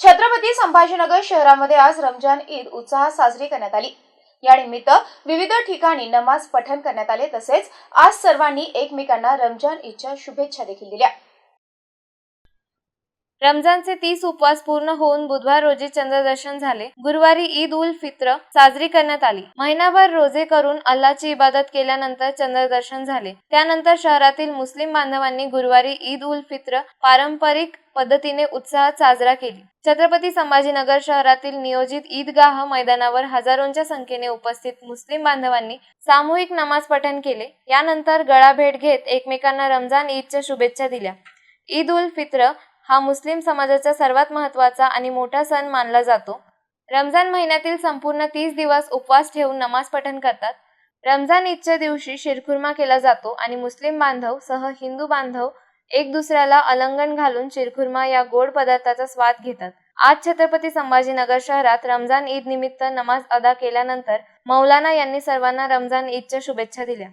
छत्रपती संभाजीनगर शहरामध्ये आज रमजान ईद उत्साहात साजरी करण्यात आली. या निमित्त विविध ठिकाणी नमाज पठण करण्यात आले तसेच आज सर्वांनी एकमेकांना रमजान ईदच्या शुभेच्छा देखील दिल्या. रमजानचे तीस उपवास पूर्ण होऊन बुधवार रोजी चंद्रदर्शन झाले. गुरुवारी ईद उल फित्र साजरी करण्यात आली. महिनाभर रोजे करून अल्लाची इबादत केल्यानंतर चंद्रदर्शन झाले. त्यानंतर शहरातील मुस्लिम बांधवांनी गुरुवारी ईद उल फित्र पारंपरिक पद्धतीने उत्साहात साजरा केली. छत्रपती संभाजीनगर शहरातील नियोजित ईदगाह मैदानावर हजारोंच्या संख्येने उपस्थित मुस्लिम बांधवांनी सामूहिक नमाज पठण केले. यानंतर गळाभेट घेत एकमेकांना रमजान ईदच्या शुभेच्छा दिल्या. ईद उल फित्र हा मुस्लिम समाजाचा सर्वात महत्त्वाचा आणि मोठा सण मानला जातो. रमजान महिन्यातील संपूर्ण तीस दिवस उपवास ठेवून नमाज पठण करतात. रमजान ईदच्या दिवशी शिरखुर्मा केला जातो आणि मुस्लिम बांधव सह हिंदू बांधव एक दुसऱ्याला अलंगण घालून शिरखुर्मा या गोड पदार्थाचा स्वाद घेतात. आज छत्रपती संभाजीनगर शहरात रमजान ईद निमित्त नमाज अदा केल्यानंतर मौलाना यांनी सर्वांना रमजान ईदच्या शुभेच्छा दिल्या.